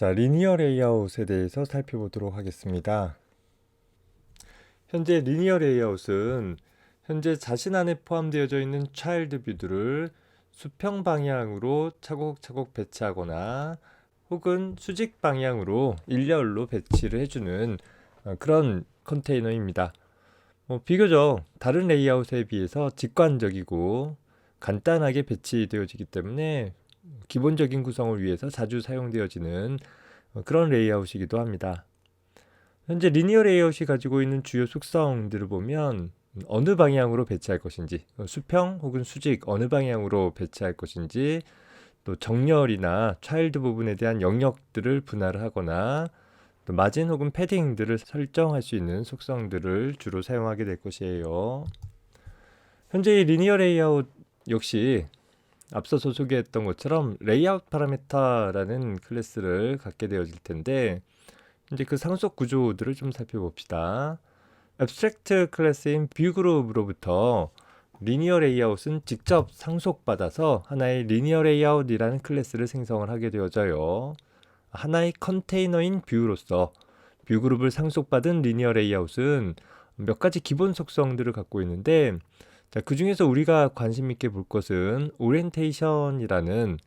자, 리니어 레이아웃에 대해서 살펴보도록 하겠습니다. 현재 리니어 레이아웃은 현재 자신 안에 포함되어져 있는 차일드 뷰들을 수평 방향으로 차곡차곡 배치하거나 혹은 수직 방향으로 일렬로 배치를 해주는 어, 그런 컨테이너입니다. 뭐 비교적 다른 레이아웃에 비해서 직관적이고 간단하게 배치되어지기 때문에 기본적인 구성을 위해서 자주 사용되어지는 어, 그런 레이아웃이기도 합니다. 현재 리니어 레이아웃이 가지고 있는 주요 속성들을 보면 어느 방향으로 배치할 것인지, 어, 수평 혹은 수직 어느 방향으로 배치할 것인지, 또 정렬이나 차일드 부분에 대한 영역들을 분할을 하거나 또 마진 혹은 패딩들을 설정할 수 있는 속성들을 주로 사용하게 될 것이에요. 현재 이 리니어 레이아웃 역시 앞서서 소개했던 것처럼 레이아웃 파라메터라는 클래스를 갖게 되어질 텐데 이제 그 상속 구조들을 좀 살펴봅시다. 앱스트랙트 클래스인 뷰 그룹으로부터 리니어 레이아웃은 직접 상속받아서 하나의 리니어 레이아웃이라는 클래스를 생성을 하게 되어져요. 하나의 컨테이너인 뷰로서 뷰 그룹을 상속받은 리니어 레이아웃은 몇 가지 기본 속성들을 갖고 있는데 자, 그 중에서 우리가 관심 있게 볼 것은 오리엔테이션이라는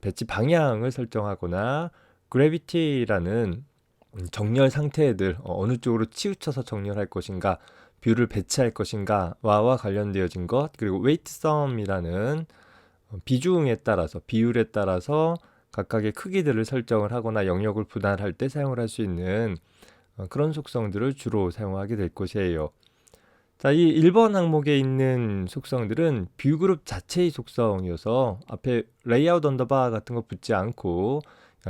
배치 방향을 설정하거나 그래비티라는 정렬 상태들 어, 어느 쪽으로 치우쳐서 정렬할 것인가 뷰를 배치할 것인가와 관련되어진 것 그리고 웨이트 썸이라는 어, 비중에 따라서 비율에 따라서 각각의 크기들을 설정을 하거나 영역을 분할할 때 사용을 할 수 있는 어, 그런 속성들을 주로 사용하게 될 것이에요. 자, 이 1번 항목에 있는 속성들은 뷰 그룹 자체의 속성이어서 앞에 레이아웃 언더바 같은 거 붙지 않고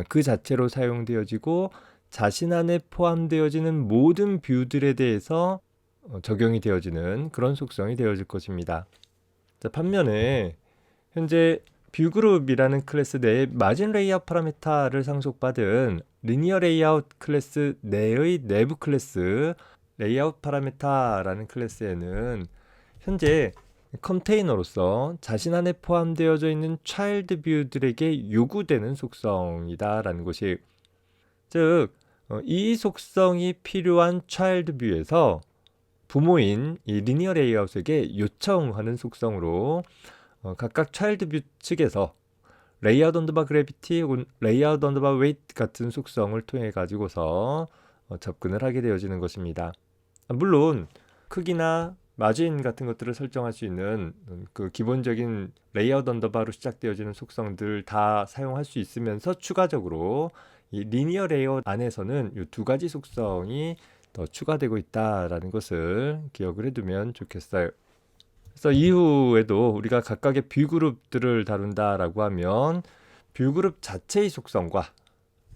그 자체로 사용되어지고 자신 안에 포함되어지는 모든 뷰들에 대해서 어, 적용이 되어지는 그런 속성이 되어질 것입니다. 자, 반면에 현재 뷰 그룹이라는 클래스 내에 마진 레이아웃 파라미터를 상속받은 리니어 레이아웃 클래스 내의 내부 클래스 레이아웃 파라미터라는 클래스에는 현재 컨테이너로서 자신 안에 포함되어져 있는 차일드 뷰들에게 요구되는 속성이다라는 것이 즉, 어, 이 속성이 필요한 차일드 뷰에서 부모인 이 리니어 레이아웃에게 요청하는 속성으로 어, 각각 차일드 뷰 측에서 레이아웃 언더바 그래비티 혹은 레이아웃 언더바 웨이트 같은 속성을 통해 가지고서 어, 접근을 하게 되어지는 것입니다. 물론 크기나 마진 같은 것들을 설정할 수 있는 그 기본적인 레이아웃 언더바로 시작되어지는 속성들 다 사용할 수 있으면서 추가적으로 이 리니어 레이아웃 안에서는 이 두 가지 속성이 더 추가되고 있다라는 것을 기억을 해두면 좋겠어요. 그래서 이후에도 우리가 각각의 뷰 그룹들을 다룬다라고 하면 뷰 그룹 자체의 속성과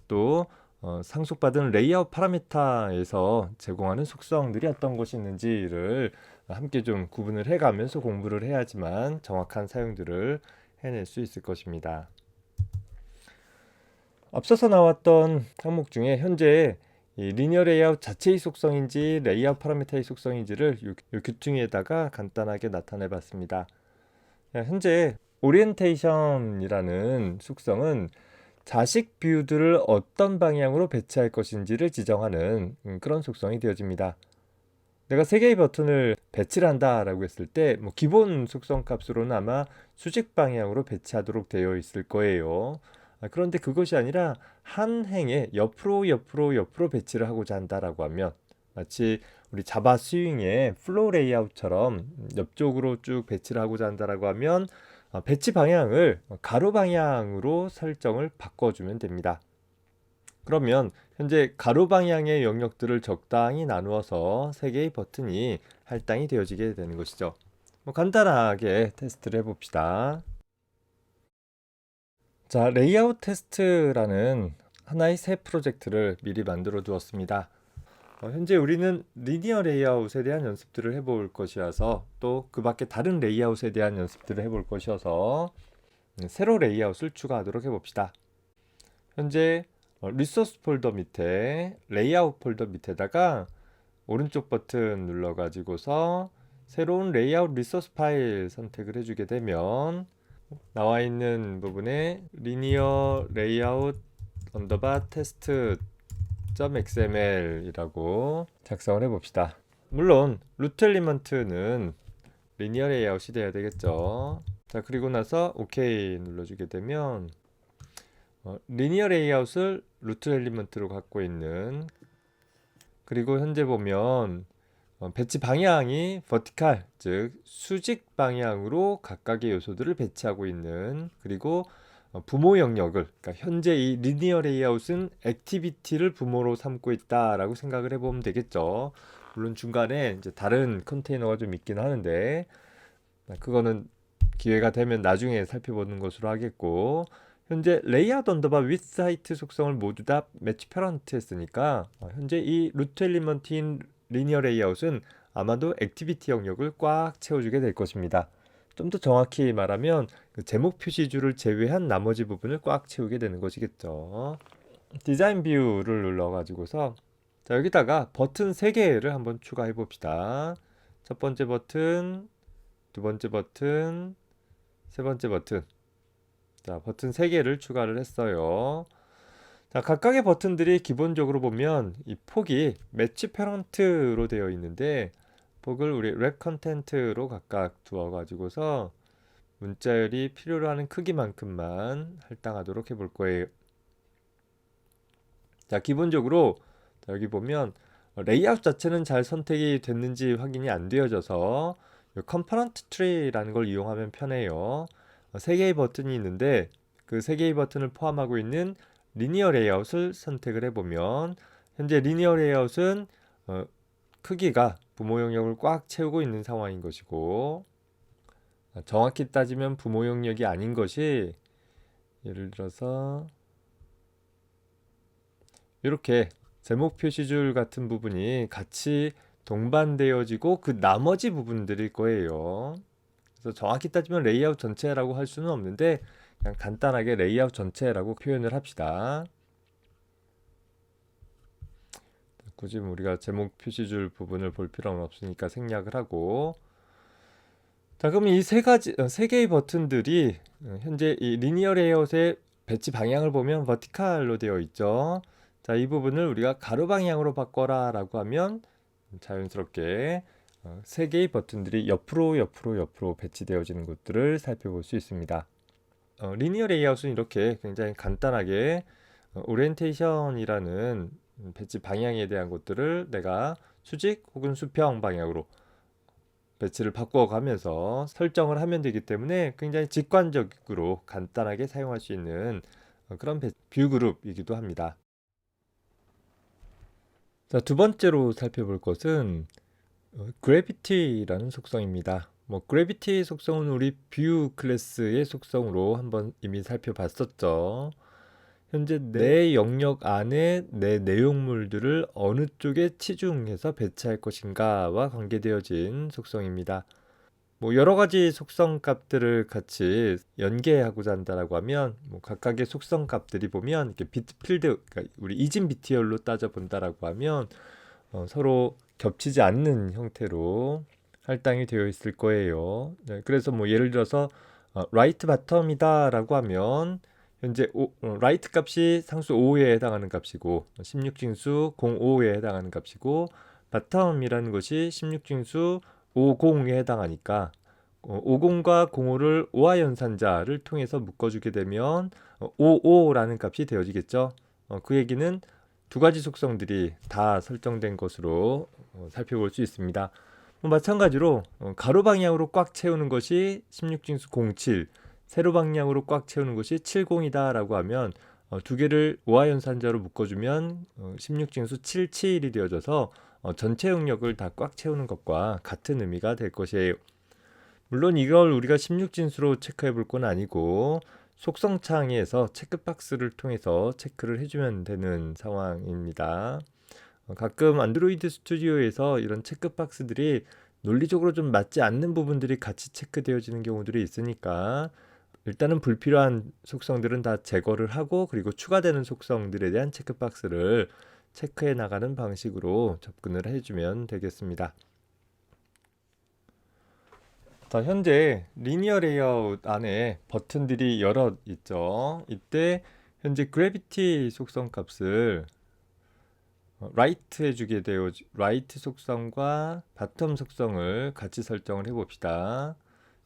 또 어, 상속받은 레이아웃 파라미터에서 제공하는 속성들이 어떤 것이 있는지를 함께 좀 구분을 해가면서 공부를 해야지만 정확한 사용들을 해낼 수 있을 것입니다. 앞서서 나왔던 항목 중에 현재 이 리니어 레이아웃 자체의 속성인지 레이아웃 파라미터의 속성인지를 이, 이 규퉁에다가 간단하게 나타내 봤습니다. 현재 오리엔테이션이라는 속성은 자식 뷰들을 어떤 방향으로 배치할 것인지를 지정하는 음, 그런 속성이 되어집니다. 내가 세 개의 버튼을 배치를 한다라고 했을 때 뭐 기본 속성 값으로는 아마 수직 방향으로 배치하도록 되어 있을 거예요. 아, 그런데 그것이 아니라 한 행에 옆으로 옆으로 옆으로 배치를 하고자 한다라고 하면 마치 우리 자바 스윙의 플로우 레이아웃처럼 옆쪽으로 쭉 배치를 하고자 한다라고 하면 어, 배치 방향을 가로 방향으로 설정을 바꿔주면 됩니다. 그러면 현재 가로 방향의 영역들을 적당히 나누어서 세 개의 버튼이 할당이 되어지게 되는 것이죠. 뭐 간단하게 테스트를 해봅시다. 자, 레이아웃 테스트라는 하나의 새 프로젝트를 미리 만들어 두었습니다. 어, 현재 우리는 리니어 레이아웃에 대한 연습들을 해볼 것이어서 또 그 밖에 다른 레이아웃에 대한 연습들을 해볼 것이어서 음, 새로 레이아웃을 추가하도록 해봅시다. 현재 어, 리소스 폴더 밑에 레이아웃 폴더 밑에다가 오른쪽 버튼 눌러 가지고서 새로운 레이아웃 리소스 파일 선택을 해주게 되면 나와 있는 부분에 리니어 레이아웃 언더바 테스트 .xml이라고 작성을 해봅시다. 물론 루트 엘리먼트는 리니어 레이아웃이 돼야 되겠죠. 자 그리고 나서 OK 눌러주게 되면 어, 리니어 레이아웃을 루트 엘리먼트로 갖고 있는 그리고 현재 보면 어, 배치 방향이 버티칼 즉 수직 방향으로 각각의 요소들을 배치하고 있는 그리고 어, 부모 영역을 그러니까 현재 이 리니어 레이아웃은 액티비티를 부모로 삼고 있다라고 생각을 해보면 되겠죠. 물론 중간에 이제 다른 컨테이너가 좀 있긴 하는데 그거는 기회가 되면 나중에 살펴보는 것으로 하겠고 현재 레이아웃 언더바 하이트 속성을 모두 다 매치 페런트 했으니까 어, 현재 이 루트 엘리먼트인 리니어 레이아웃은 아마도 액티비티 영역을 꽉 채워주게 될 것입니다. 좀 더 정확히 말하면 그 제목 표시줄을 제외한 나머지 부분을 꽉 채우게 되는 것이겠죠. 디자인 뷰를 눌러 가지고서 자 여기다가 버튼 3개를 한번 추가해 봅시다. 첫 번째 버튼, 두 번째 버튼, 세 번째 버튼. 자 버튼 3개를 추가를 했어요. 자, 각각의 버튼들이 기본적으로 보면 이 폭이 매치 페런트로 되어 있는데 폭을 우리 랩 컨텐트로 각각 두어 가지고서 문자열이 필요로 하는 크기만큼만 할당하도록 해볼 거예요. 자, 기본적으로 자, 여기 보면 레이아웃 자체는 잘 선택이 됐는지 확인이 안 되어져서 컴포넌트 트리라는 걸 이용하면 편해요. 어, 세 개의 버튼이 있는데 그 세 개의 버튼을 포함하고 있는 리니어 레이아웃을 선택을 해보면 현재 리니어 레이아웃은 어, 크기가 부모 영역을 꽉 채우고 있는 상황인 것이고 아, 정확히 따지면 부모 영역이 아닌 것이 예를 들어서 이렇게 제목 표시줄 같은 부분이 같이 동반되어지고 그 나머지 부분들일 거예요. 그래서 정확히 따지면 레이아웃 전체라고 할 수는 없는데 그냥 간단하게 레이아웃 전체라고 표현을 합시다. 굳이 뭐 우리가 제목 표시줄 부분을 볼 필요는 없으니까 생략을 하고 자 그럼 이 세 가지 어, 세 개의 버튼들이 어, 현재 이 리니어 레이아웃의 배치 방향을 보면 버티칼로 되어 있죠. 자 이 부분을 우리가 가로 방향으로 바꿔라라고 하면 자연스럽게 어, 세 개의 버튼들이 옆으로 옆으로 옆으로 배치되어지는 것들을 살펴볼 수 있습니다. 어, 리니어 레이아웃은 이렇게 굉장히 간단하게 어, 오리엔테이션이라는 배치 방향에 대한 것들을 내가 수직 혹은 수평 방향으로 배치를 바꿔가면서 설정을 하면 되기 때문에 굉장히 직관적으로 간단하게 사용할 수 있는 어, 그런 배- 뷰 그룹이기도 합니다. 자, 두 번째로 살펴볼 것은 어, 그래비티라는 속성입니다. 뭐 그래비티 속성은 우리 뷰 클래스의 속성으로 한번 이미 살펴봤었죠. 현재 내 영역 안에 내 내용물들을 어느 쪽에 치중해서 배치할 것인가와 관계되어진 속성입니다. 뭐 여러 가지 속성 값들을 같이 연계하고자 한다라고 하면 뭐 각각의 속성 값들이 보면 이렇게 비트 필드 그러니까 우리 이진 비트열로 따져 본다라고 하면 어, 서로 겹치지 않는 형태로 할당이 되어 있을 거예요. 네, 그래서 뭐 예를 들어서 어, 라이트 바텀이다라고 하면 현재 오, 어, 라이트 값이 상수 5에 해당하는 값이고 16진수 05에 해당하는 값이고 바텀이라는 것이 16진수 50에 해당하니까 어, 50과 05를 5화 연산자를 통해서 묶어주게 되면 어, 55라는 값이 되어지겠죠. 어, 그 얘기는 두 가지 속성들이 다 설정된 것으로 어, 살펴볼 수 있습니다. 뭐 마찬가지로 어, 가로 방향으로 꽉 채우는 것이 16진수 07, 세로 방향으로 꽉 채우는 것이 70이다라고 하면 어, 두 개를 5화 연산자로 묶어주면 어, 16진수 77이 되어져서 어, 전체 영역을 다 꽉 채우는 것과 같은 의미가 될 것이에요. 물론 이걸 우리가 16진수로 체크해 볼 건 아니고 속성 창에서 체크박스를 통해서 체크를 해주면 되는 상황입니다. 어, 가끔 안드로이드 스튜디오에서 이런 체크박스들이 논리적으로 좀 맞지 않는 부분들이 같이 체크되어지는 경우들이 있으니까 일단은 불필요한 속성들은 다 제거를 하고 그리고 추가되는 속성들에 대한 체크박스를 체크해 나가는 방식으로 접근을 해주면 되겠습니다. 자, 현재 리니어 레이아웃 안에 버튼들이 여러 있죠. 이때 현재 그래비티 속성 값을 라이트 해주게 되어 라이트 속성과 바텀 속성을 같이 설정을 해봅시다.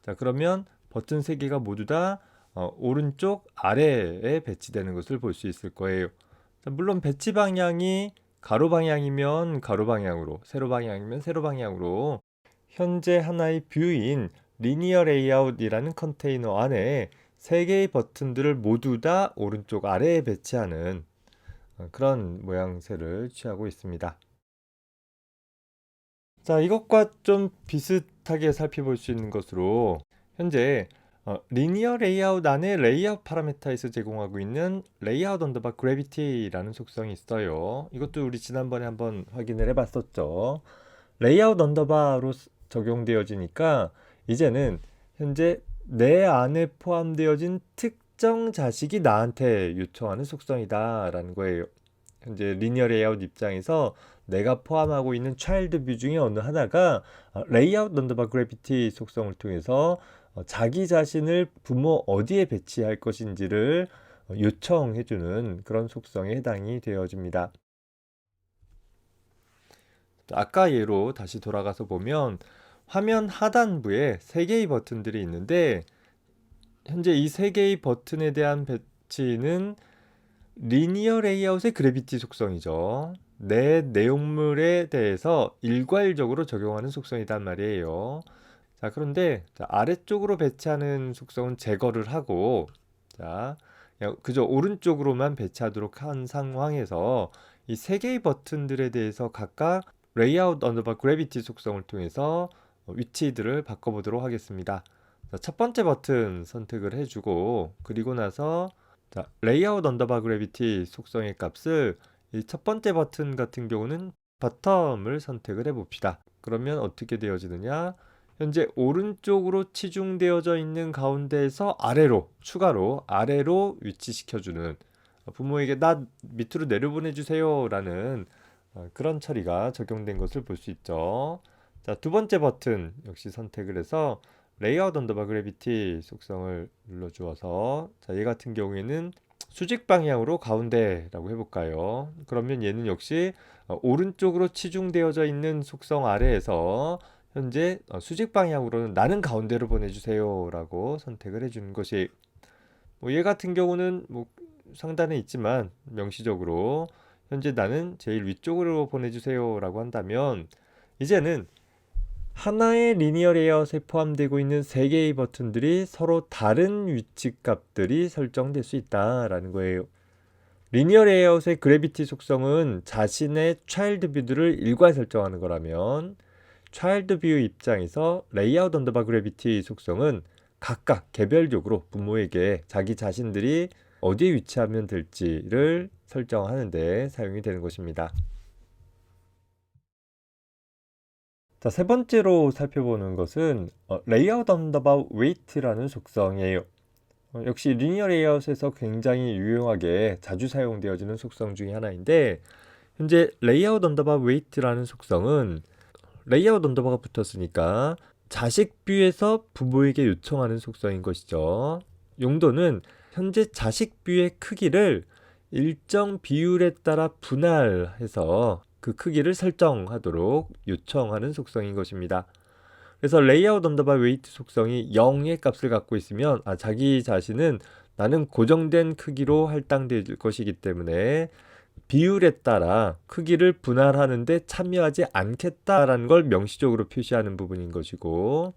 자 그러면 버튼 3개가 모두 다 어, 오른쪽 아래에 배치되는 것을 볼 수 있을 거예요. 자, 물론 배치 방향이 가로 방향이면 가로 방향으로, 세로 방향이면 세로 방향으로 현재 하나의 뷰인 리니어 레이아웃이라는 컨테이너 안에 세 개의 버튼들을 모두 다 오른쪽 아래에 배치하는 어, 그런 모양새를 취하고 있습니다. 자, 이것과 좀 비슷하게 살펴볼 수 있는 것으로 현재 어, 리니어 레이아웃 안에 레이아웃 파라미터에서 제공하고 있는 레이아웃 언더바 그래비티라는 속성이 있어요. 이것도 우리 지난번에 한번 확인을 해봤었죠. 레이아웃 언더바로 스- 적용되어지니까 이제는 현재 내 안에 포함되어진 특정 자식이 나한테 요청하는 속성이다라는 거예요. 현재 리니어 레이아웃 입장에서 내가 포함하고 있는 차일드 뷰 중에 어느 하나가 어, 레이아웃 언더바 그래비티 속성을 통해서 어, 자기 자신을 부모 어디에 배치할 것인지를 어, 요청해주는 그런 속성에 해당이 되어집니다. 아까 예로 다시 돌아가서 보면 화면 하단부에 세 개의 버튼들이 있는데 현재 이 세 개의 버튼에 대한 배치는 리니어 레이아웃의 그래비티 속성이죠. 내 내용물에 대해서 일괄적으로 적용하는 속성이란 말이에요. 자, 그런데 자, 아래쪽으로 배치하는 속성은 제거를 하고 자, 그저 오른쪽으로만 배치하도록 한 상황에서 이 세 개의 버튼들에 대해서 각각 레이아웃 언더바 그래비티 속성을 통해서 어, 위치들을 바꿔보도록 하겠습니다. 자, 첫 번째 버튼 선택을 해주고 그리고 나서 자, 레이아웃 언더바 그래비티 속성의 값을 이 첫 번째 버튼 같은 경우는 바텀을 선택을 해봅시다. 그러면 어떻게 되어지느냐? 현재 오른쪽으로 치중되어져 있는 가운데에서 아래로 추가로 아래로 위치시켜주는 어, 부모에게 나 밑으로 내려보내 주세요라는 어, 그런 처리가 적용된 것을 볼 수 있죠. 자, 두 번째 버튼 역시 선택을 해서 레이아웃 언더바 그래비티 속성을 눌러주어서 자, 얘 같은 경우에는 수직 방향으로 가운데라고 해볼까요? 그러면 얘는 역시 어, 오른쪽으로 치중되어져 있는 속성 아래에서 현재 어, 수직 방향으로는 나는 가운데로 보내주세요라고 선택을 해주는 것이 뭐 얘 같은 경우는 뭐 상단에 있지만 명시적으로 현재 나는 제일 위쪽으로 보내주세요라고 한다면 이제는 하나의 리니어 레이아웃에 포함되고 있는 세 개의 버튼들이 서로 다른 위치 값들이 설정될 수 있다라는 거예요. 리니어 레이아웃의 그래비티 속성은 자신의 차일드 뷰들을 일괄 설정하는 거라면 차일드 뷰 입장에서 레이아웃 언더바 그래비티 속성은 각각 개별적으로 부모에게 자기 자신들이 어디에 위치하면 될지를 설정하는 데 사용이 되는 것입니다. 자, 세 번째로 살펴보는 것은 어, 레이아웃 언더바 웨이트라는 속성이에요. 어, 역시 리니어 레이아웃에서 굉장히 유용하게 자주 사용되어지는 속성 중에 하나인데 현재 레이아웃 언더바 웨이트라는 속성은 레이아웃 언더바가 붙었으니까 자식 뷰에서 부모에게 요청하는 속성인 것이죠. 용도는 현재 자식 뷰의 크기를 일정 비율에 따라 분할해서 그 크기를 설정하도록 요청하는 속성인 것입니다. 그래서 레이아웃 언더바 웨이트 속성이 0의 값을 갖고 있으면 아, 자기 자신은 나는 고정된 크기로 할당될 것이기 때문에 비율에 따라 크기를 분할하는데 참여하지 않겠다라는 걸 명시적으로 표시하는 부분인 것이고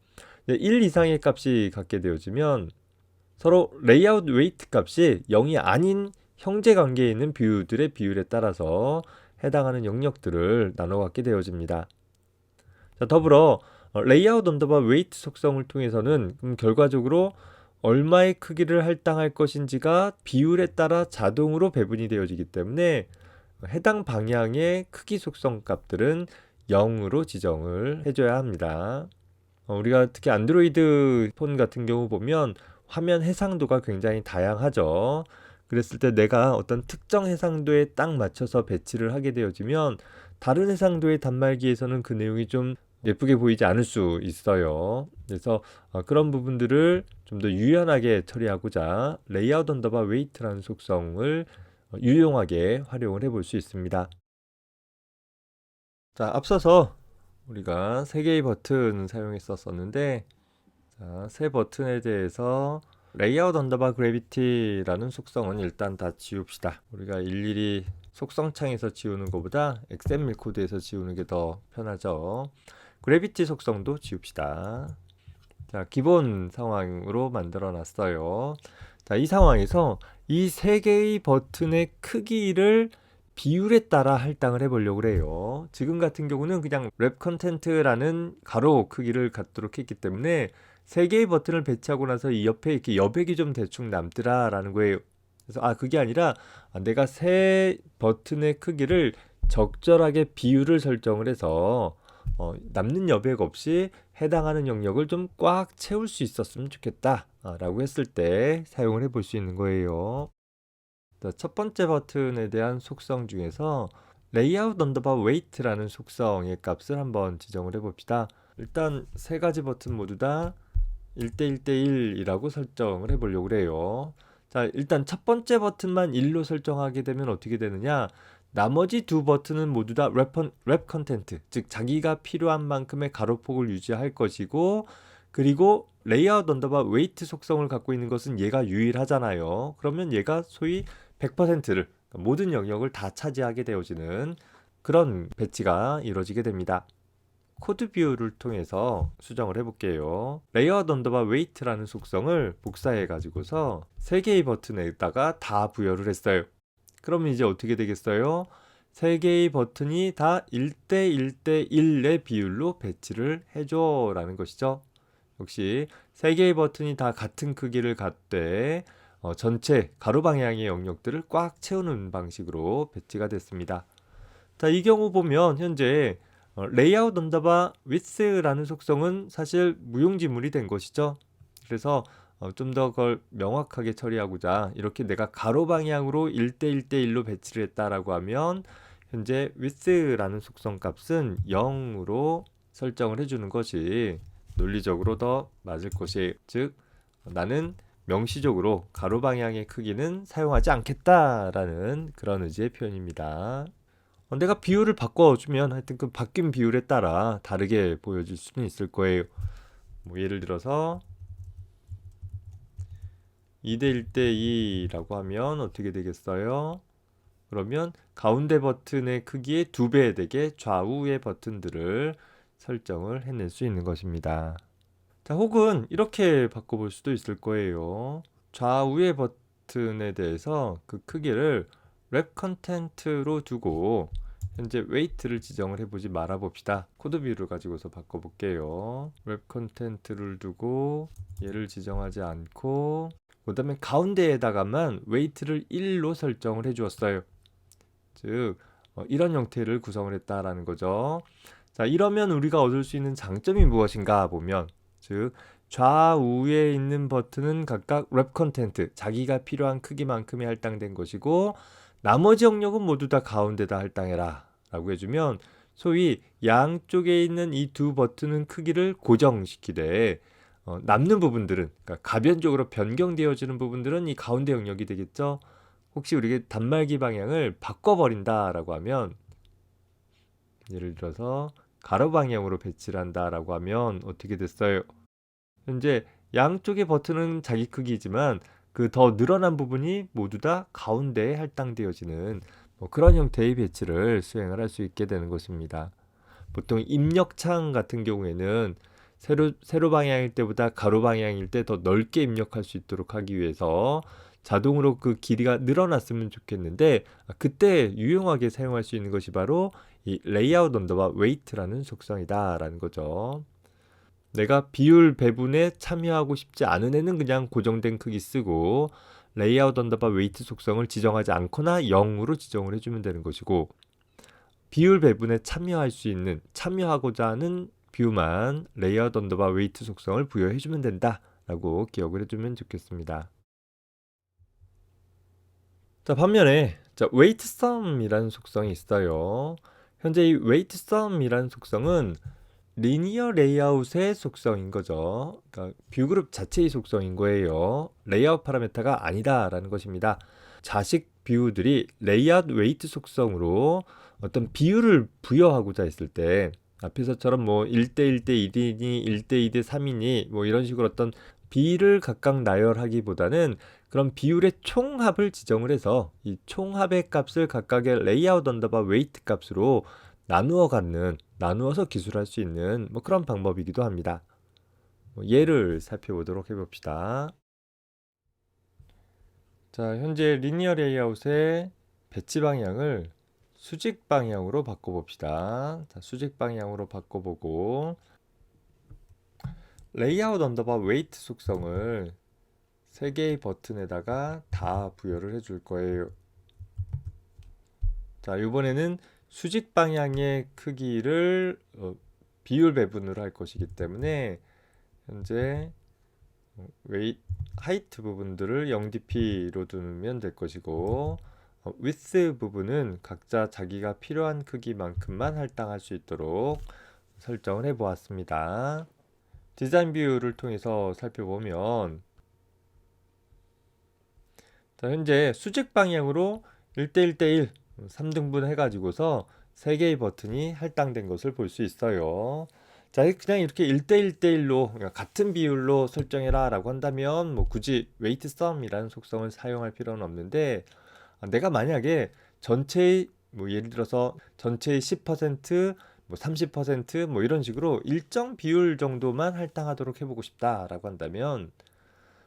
1 이상의 값이 갖게 되어지면 서로 레이아웃 웨이트 값이 0이 아닌 형제 관계에 있는 뷰들의 비율에 따라서 해당하는 영역들을 나눠 갖게 되어집니다. 자, 더불어 어, 레이아웃 언더바 웨이트 속성을 통해서는 음, 결과적으로 얼마의 크기를 할당할 것인지가 비율에 따라 자동으로 배분이 되어지기 때문에 해당 방향의 크기 속성 값들은 0으로 지정을 해줘야 합니다. 어, 우리가 특히 안드로이드 폰 같은 경우 보면 화면 해상도가 굉장히 다양하죠. 그랬을 때 내가 어떤 특정 해상도에 딱 맞춰서 배치를 하게 되어지면 다른 해상도의 단말기에서는 그 내용이 좀 예쁘게 보이지 않을 수 있어요. 그래서 어, 그런 부분들을 좀 더 유연하게 처리하고자 레이아웃 언더바 웨이트라는 속성을 어, 유용하게 활용을 해볼 수 있습니다. 자, 앞서서 우리가 세 개의 버튼 사용했었었는데 자, 세 버튼에 대해서 레이아웃 언더바 그래비티라는 속성은 일단 다 지웁시다. 우리가 일일이 속성창에서 지우는 것보다 엑셀밀 코드에서 지우는 게 더 편하죠. 그래비티 속성도 지웁시다. 자, 기본 상황으로 만들어 놨어요. 자, 이 상황에서 이 세 개의 버튼의 크기를 비율에 따라 할당을 해보려고 그래요. 지금 같은 경우는 그냥 랩 컨텐트라는 가로 크기를 갖도록 했기 때문에 세 개의 버튼을 배치하고 나서 이 옆에 이렇게 여백이 좀 대충 남더라라는 거예요. 그래서 아 그게 아니라 아, 내가 세 버튼의 크기를 적절하게 비율을 설정을 해서 어, 남는 여백 없이 해당하는 영역을 좀 꽉 채울 수 있었으면 좋겠다 아, 라고 했을 때 사용을 해볼 수 있는 거예요. 자, 첫 번째 버튼에 대한 속성 중에서 레이아웃 언더바 웨이트라는 속성의 값을 한번 지정을 해 봅시다. 일단 세 가지 버튼 모두 다 1대1대1이라고 설정을 해 보려고 그래요. 자, 일단 첫 번째 버튼만 1로 설정하게 되면 어떻게 되느냐? 나머지 두 버튼은 모두 다 랩, 랩 컨텐트, 즉 자기가 필요한 만큼의 가로폭을 유지할 것이고 그리고 레이아웃 언더바 웨이트 속성을 갖고 있는 것은 얘가 유일하잖아요. 그러면 얘가 소위 100%를 모든 영역을 다 차지하게 되어지는 그런 배치가 이루어지게 됩니다. 코드 뷰를 통해서 수정을 해볼게요. 레이어드 언더바 웨이트라는 속성을 복사해 가지고서 세 개의 버튼에다가 다 부여를 했어요. 그러면 이제 어떻게 되겠어요? 세 개의 버튼이 다 1대 1대 1의 비율로 배치를 해줘 라는 것이죠. 역시 세 개의 버튼이 다 같은 크기를 갖되 어, 전체 가로 방향의 영역들을 꽉 채우는 방식으로 배치가 됐습니다. 자, 이 경우 보면 현재 어, 레이아웃 언더바 위스라는 속성은 사실 무용지물이 된 것이죠. 그래서 어, 좀더 그걸 명확하게 처리하고자 이렇게 내가 가로 방향으로 1대 1대 1로 배치를 했다라고 하면 현재 위스라는 속성 값은 0으로 설정을 해주는 것이 논리적으로 더 맞을 것이 즉 나는 명시적으로 가로 방향의 크기는 사용하지 않겠다라는 그런 의지의 표현입니다. 어, 내가 비율을 바꿔주면 하여튼 그 바뀐 비율에 따라 다르게 보여질 수는 있을 거예요. 뭐 예를 들어서 2대 1대 2라고 하면 어떻게 되겠어요? 그러면 가운데 버튼의 크기의 두 배 되게 좌우의 버튼들을 설정을 해낼 수 있는 것입니다. 자, 혹은 이렇게 바꿔볼 수도 있을 거예요. 좌우의 버튼에 대해서 그 크기를 랩 컨텐트로 두고 현재 웨이트를 지정을 해보지 말아 봅시다. 코드 뷰를 가지고서 바꿔볼게요. 웹 컨텐트를 두고 얘를 지정하지 않고 그 다음에 가운데에다가만 웨이트를 1로 설정을 해 주었어요. 즉 어, 이런 형태를 구성을 했다라는 거죠. 자 이러면 우리가 얻을 수 있는 장점이 무엇인가 보면 즉 좌우에 있는 버튼은 각각 랩 컨텐트 자기가 필요한 크기만큼이 할당된 것이고 나머지 영역은 모두 다 가운데다 할당해라 라고 해주면 소위 양쪽에 있는 이 두 버튼은 크기를 고정시키되 어, 남는 부분들은 그러니까 가변적으로 변경되어지는 부분들은 이 가운데 영역이 되겠죠. 혹시 우리가 단말기 방향을 바꿔버린다라고 하면 예를 들어서 가로 방향으로 배치를 한다라고 하면 어떻게 됐어요? 현재 양쪽의 버튼은 자기 크기지만 그 더 늘어난 부분이 모두 다 가운데에 할당되어지는 뭐 그런 형태의 배치를 수행을 할 수 있게 되는 것입니다. 보통 입력창 같은 경우에는 세로, 세로 방향일 때보다 가로 방향일 때 더 넓게 입력할 수 있도록 하기 위해서 자동으로 그 길이가 늘어났으면 좋겠는데 그때 유용하게 사용할 수 있는 것이 바로 이 레이아웃 언더바 웨이트라는 속성이다라는 거죠. 내가 비율 배분에 참여하고 싶지 않은 애는 그냥 고정된 크기 쓰고 레이아웃 언더바 웨이트 속성을 지정하지 않거나 0으로 지정을 해주면 되는 것이고 비율 배분에 참여할 수 있는 참여하고자 하는 뷰만 레이아웃 언더바 웨이트 속성을 부여해주면 된다라고 기억을 해주면 좋겠습니다. 자 반면에 자 웨이트 썸이라는 속성이 있어요. 현재 이 웨이트 썸이라는 속성은 리니어 레이아웃의 속성인 거죠. 그러니까 뷰 그룹 자체의 속성인 거예요. 레이아웃 파라메타가 아니다라는 것입니다. 자식 뷰들이 레이아웃 웨이트 속성으로 어떤 비율을 부여하고자 했을 때 앞에서처럼 뭐 1대 1대 1이니 1대 2대 3이니 뭐 이런 식으로 어떤 비를 각각 나열하기보다는 그런 비율의 총합을 지정을 해서 이 총합의 값을 각각의 레이아웃 언더바 웨이트 값으로 나누어 갖는 나누어서 기술할 수 있는 뭐 그런 방법이기도 합니다. 뭐 예를 살펴보도록 해봅시다. 자, 현재 리니어 레이아웃의 배치 방향을 수직 방향으로 바꿔봅시다. 자, 수직 방향으로 바꿔보고 레이아웃 언더바 웨이트 속성을 세 개의 버튼에다가 다 부여를 해줄 거예요. 자, 이번에는 수직 방향의 크기를 어, 비율 배분으로 할 것이기 때문에 현재 어, 웨이 하이트 부분들을 0dp로 두면 될 것이고 어, width 부분은 각자 자기가 필요한 크기만큼만 할당할 수 있도록 설정을 해 보았습니다. 디자인 뷰를 통해서 살펴보면 자, 현재 수직 방향으로 1대1대1 3등분 해가지고서 3개의 버튼이 할당된 것을 볼 수 있어요. 자, 그냥 이렇게 1대1대1로 같은 비율로 설정해라 라고 한다면 뭐 굳이 웨이트 썸이라는 속성을 사용할 필요는 없는데 아, 내가 만약에 전체의 뭐 예를 들어서 전체의 10%, 뭐 30%뭐 이런 식으로 일정 비율 정도만 할당하도록 해보고 싶다라고 한다면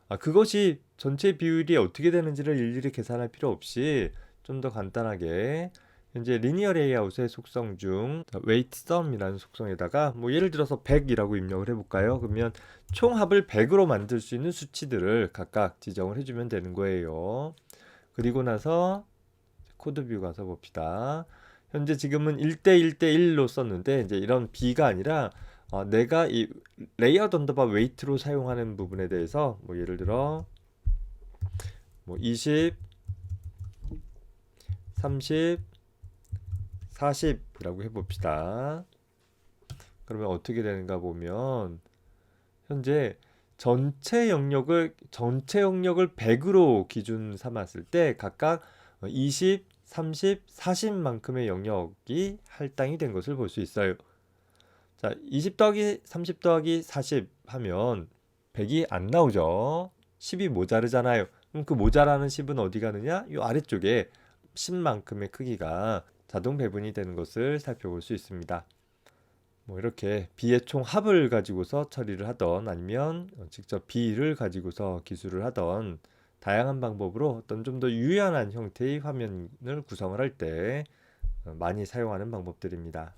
아, 그것이 전체 비율이 어떻게 되는지를 일일이 계산할 필요 없이 좀 더 간단하게 현재 리니어 레이아웃의 속성 중 weight sum이라는 속성에다가 뭐 예를 들어서 100이라고 입력을 해볼까요? 그러면 총합을 100으로 만들 수 있는 수치들을 각각 지정을 해주면 되는 거예요. 그리고 나서 코드 뷰 가서 봅시다. 현재 지금은 1대 1대 1로 썼는데 이제 이런 B가 아니라 어, 내가 이 레이아웃 언더바 웨이트로 사용하는 부분에 대해서 뭐 예를 들어 뭐 20, 30, 40이라고 해봅시다. 그러면 어떻게 되는가 보면 현재 전체 영역을 전체 영역을 100으로 기준 삼았을 때 각각 20, 30, 40만큼의 영역이 할당이 된 것을 볼 수 있어요. 자, 20 더하기 30 더하기 40 하면 100이 안 나오죠. 10이 모자르잖아요. 그럼 그 모자라는 10은 어디 가느냐? 이 아래쪽에 10만큼의 크기가 자동 배분이 되는 것을 살펴볼 수 있습니다. 뭐 이렇게 B의 총 합을 가지고서 처리를 하던 아니면 직접 B를 가지고서 기술을 하던 다양한 방법으로 어떤 좀 더 유연한 형태의 화면을 구성을 할 때 많이 사용하는 방법들입니다.